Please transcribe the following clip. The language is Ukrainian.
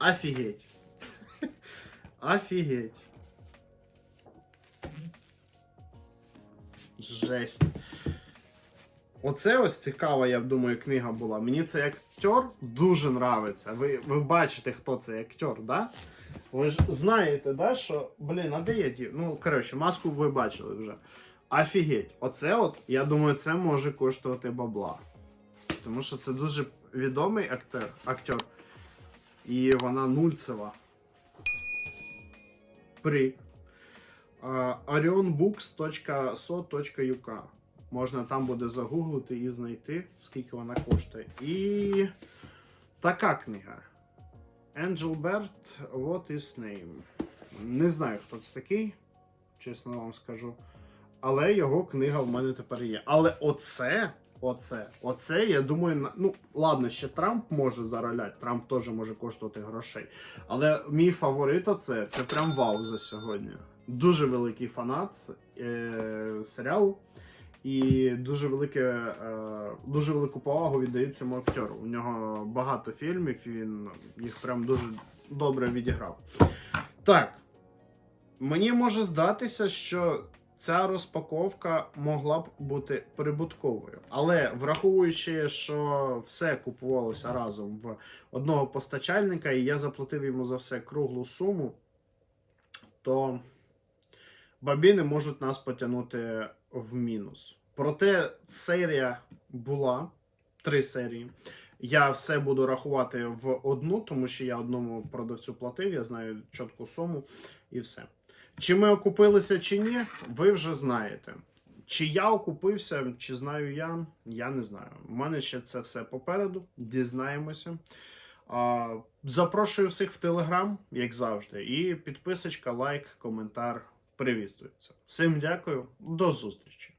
Офігеть. Офігеть. Жесть. Оце ось цікава, я думаю, книга була. Мені цей актер дуже нравиться. Ви, ви бачите, хто цей актер, да? Ви ж знаєте, да, що, блін, а де я ті? Ну, коротше, маску ви бачили вже. Офігеть. Оце от, я думаю, це може коштувати бабла. Тому що це дуже відомий актер, актер. І вона нульцева. При orionbooks.so.uk Можна там буде загуглити і знайти, скільки вона коштує. І така книга. Engelbert, What is name? Не знаю, хто це такий, чесно вам скажу. Але його книга в мене тепер є. Але оце, оце, оце, я думаю, ну ладно, ще Трамп може зароляти, Трамп теж може коштувати грошей. Але мій фаворит оце, це прям вау за сьогодні. Дуже великий фанат е- серіалу. І дуже велике, е, дуже велику повагу віддаю цьому актеру. У нього багато фільмів, він їх прям дуже добре відіграв. Так, мені може здатися, що ця розпаковка могла б бути прибутковою. Але враховуючи, що все купувалося разом в одного постачальника, і я заплатив йому за все круглу суму, то бабіни можуть нас потягнути в мінус. Проте серія була три серії. Я все буду рахувати в одну, тому що я одному продавцю платив, я знаю чітку суму і все. Чи ми окупилися, чи ні, ви вже знаєте. Чи я окупився, чи знаю я, я не знаю. У мене ще це все попереду, дізнаємося. А, Запрошую всіх в Телеграм, як завжди. І підписочка, лайк, коментар привітуються. Всім дякую, до зустрічі!